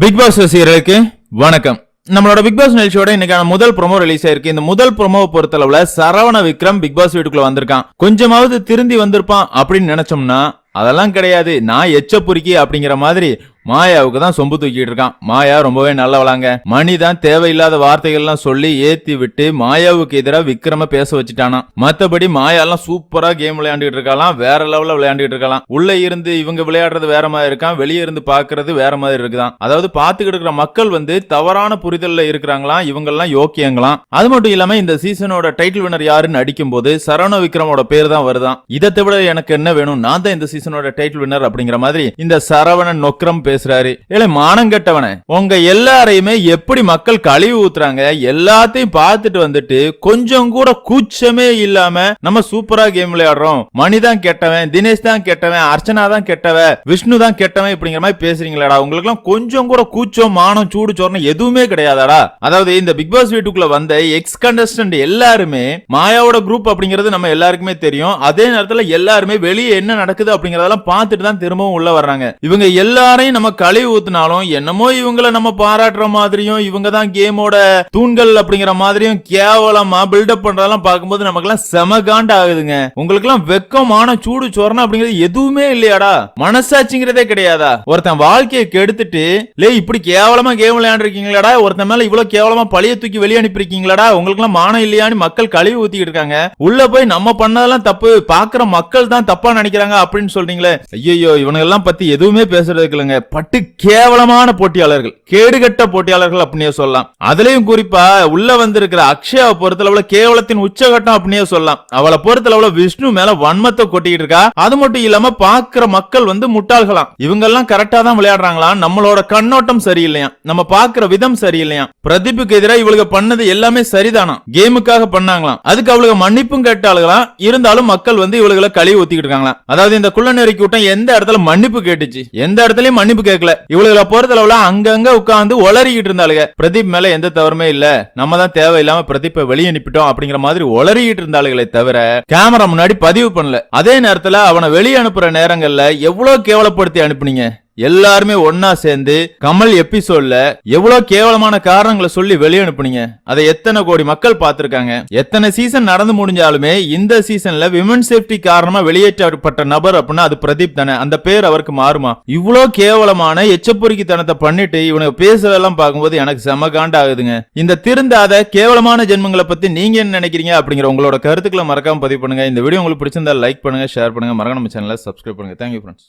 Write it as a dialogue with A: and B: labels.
A: Big pass ரசிகர்களுக்கு வணக்கம். நம்மளோட பிக் பாஸ் நிகழ்ச்சியோட இன்னைக்கான முதல் ப்ரோமோ ரிலீஸ் ஆயிருக்கு இந்த முதல் ப்ரோமோவை பொறுத்தளவுல சரவண விக்ரம் பிக் பாஸ் வீட்டுக்குள்ள வந்திருக்கான். கொஞ்சமாவது திருந்தி வந்திருப்பான் அப்படின்னு நினைச்சோம்னா அதெல்லாம் கிடையாது. நான் எச்ச பொறுக்கி அப்படிங்கிற மாதிரி மாயாவுக்கு தான் சொம்பு தூக்கிட்டு இருக்கான். மாயா ரொம்பவே நல்லவளாங்க. மணி தான் தேவையில்லாத வார்த்தைகள்லாம் சொல்லி ஏத்தி விட்டு மாயாவுக்கு எதிராக விக்ரம பேச வச்சுட்டானா. மத்தபடி மாயாலாம் சூப்பரா கேம் விளையாண்டுட்டு இருக்கலாம் வேற லெவல்ல விளையாண்டுட்டு இருக்கலாம் உள்ள இருந்து இவங்க விளையாடுறது வேற மாதிரி இருக்கான். வெளியே இருந்து பாக்குறது வேற மாதிரி இருக்குதான். அதாவது பாத்துக்கிட்டு இருக்கிற மக்கள் வந்து தவறான புரிதல்ல இருக்கிறாங்களாம். இவங்கெல்லாம் யோக்கியங்களாம். அது மட்டும் இல்லாம இந்த சீசனோட டைட்டில் வினர் யாருன்னு அடிக்கும் போது சரவண விக்ரமோட பேர் தான் வருதான். இதை தவிர எனக்கு என்ன வேணும்? நான் தான் இந்த சீசனோட டைட்டில் வினர் அப்படிங்கிற மாதிரி இந்த சரவணன் நொக்ரம் பேசுறாரு. ஏலே மானங்கெட்டவனே உங்க எல்லாரையுமே எப்படி மக்கள் கழிவு ஊத்துறாங்க எல்லாத்தையும் பார்த்துட்டு வந்துட்டு கொஞ்சம் கூட கூச்சமே இல்லாம நம்ம சூப்பரா கேம் விளையாடுறோம். மணி தான் கெட்டவன் தினேஷ் தான் கெட்டவன் அர்ச்சனா தான் கெட்டவன் விஷ்ணு தான் கெட்டவன் இப்படிங்கிற மாதிரி பேசுறீங்களாடா. உங்களுக்கு எல்லாம் கொஞ்சம் கூட கூச்சம் மானம் சூடு சொரணம் எதுவுமே கிடையாதாடா. அதாவது இந்த பிக் பாஸ் வீட்டுக்குள்ள வந்த எக்ஸ் கண்டஸ்டன்ட் எல்லாருமே மாயாவோட குரூப் அப்படிங்கிறது நம்ம எல்லாருக்குமே தெரியும். அதே நேரத்துல எல்லாருமே வெளியே என்ன நடக்குது அப்படிங்கறதெல்லாம் பார்த்துட்டு தான் திரும்பவும் உள்ள வர்றாங்க. இவங்க எல்லாரையும் நம்ம கழுவி ஊத்துனாலும் என்னமோ இவங்கள நம்ம பாராட்டுற மாதிரியும் இவங்க தான் கேமோட தூண்கள் அப்படிங்கிற மாதிரியும் கேவலமா பில்டப் பண்றதெல்லாம் பார்க்கும்போது நமக்கெல்லாம் செம செமகாண்ட ஆகுதுங்க. உங்களுக்கு எல்லாம் வெக்கமான சூடு சோரணம் அப்படிங்கிறது எதுவுமே இல்லையாடா. மனசாட்சிங்கிறதே கிடையாதா? ஒருத்தன் வாழ்க்கையை கெடுத்துட்டு லே இப்படி கேவலமா கேம் விளையாண்டுருக்கீங்களாடா? ஒருத்தன் மேல இவ்வளவு கேவலமா பழைய தூக்கி வெளியே அனுப்பிருக்கீங்களாடா உங்களுக்கு எல்லாம் மானம் இல்லையான்னு மக்கள் கழுவி ஊத்திக்கிட்டு இருக்காங்க உள்ள போய் நம்ம பண்ணதெல்லாம் தப்பு பாக்குற மக்கள் தான் தப்பா நினைக்கிறாங்க அப்படின்னு சொல்றீங்களே. ஐயோ இவனுங்கெல்லாம் பத்தி எதுவுமே பேசுறதுக்கு இல்லைங்க. பட்டு கேவலமான போட்டியாளர்கள் கேடுகட்ட போட்டியாளர்கள் அப்படின்னே சொல்லலாம். அதுலயும் குறிப்பா உள்ள வந்திருக்கிற அக்ஷயாவை பொறுத்தளவுல கேவலத்தின் உச்சகட்டம் அப்படின்னே சொல்லலாம். அவளை பொறுத்தளவுல விஷ்ணு மேல வன்மத்தை கொட்டிக்கிட்டு இருக்கா. அது மட்டும் இல்லாம பாக்குற மக்கள் வந்து முட்டாள்களாம். இவங்க எல்லாம் கரெக்டா தான் விளையாடுறாங்களா? நம்மளோட கண்ணோட்டம் சரியில்லையா நம்ம பாக்குற விதம் சரியில்லையா பிரதீப்புக்கு எதிராக இவளுக்கு பண்ணது எல்லாமே சரிதானா? கேமுக்காக பண்ணாங்களாம். அதுக்கு அவளுக்கு மன்னிப்பும் கேட்டாளுகளாம் இருந்தாலும் மக்கள் வந்து இவளுகளை கழுவி ஊத்திக்கிட்டு இருக்காங்களாம். அதாவது இந்த குள்ளநெறி கூட்டம் எந்த இடத்துல மன்னிப்பு கேட்டுச்சு? எந்த இடத்துலயும் மன்னிப்பு கேட்கல இவளுகளை பொறுத்தளவுல அங்கங்க உட்காந்து ஒளறிக்கிட்டு இருந்தாளுங்க. பிரதீப் மேல எந்த தவறுமே இல்ல. நம்ம தான் தேவையில்லாம பிரதீப்பை வெளியே அனுப்பிட்டோம் அப்படிங்கிற மாதிரி ஒளறிக்கிட்டு இருந்தாளுகளே தவிர கேமரா முன்னாடி பதிவு பண்ணல. அதே நேரத்துல அவனை வெளியே அனுப்புற நேரங்கள்ல எவ்வளவு கேவலப்படுத்தி அனுப்புனீங்க? எல்லாருமே ஒன்னா சேர்ந்து கமல் எபிசோட்ல எவ்வளவு கேவலமான காரணங்களை சொல்லி வெளியே அனுப்புனீங்க? அதை எத்தனை கோடி மக்கள் பார்த்திருக்காங்க? எத்தனை சீசன் நடந்து முடிஞ்சாலுமே இந்த சீசன்ல விமன் சேஃப்டி காரணமா வெளியேற்றப்பட்ட நபர் அப்படின்னா அது பிரதீப் தானே. அந்த பேர் அவருக்கு மாறுமா? இவ்வளவு கேவலமான எச்சப்பொறுக்கித்தனத்தை பண்ணிட்டு இவனுக்கு பேசுறதெல்லாம் பார்க்கும்போது எனக்கு செம காண்ட் ஆகுதுங்க இந்த திருந்தாத கேவலமான ஜென்மங்களை பத்தி நீங்க என்ன நினைக்கிறீங்க அப்படிங்கிற உங்களோட கருத்துக்களை மறக்காம பதிவு பண்ணுங்க. இந்த வீடியோ உங்களுக்கு பிடிச்சிருந்தா லைக் பண்ணுங்க ஷேர் பண்ணுங்க. மறக்க நம்ம சேனலை சப்ஸ்கிரைப் பண்ணுங்க. Thank you friends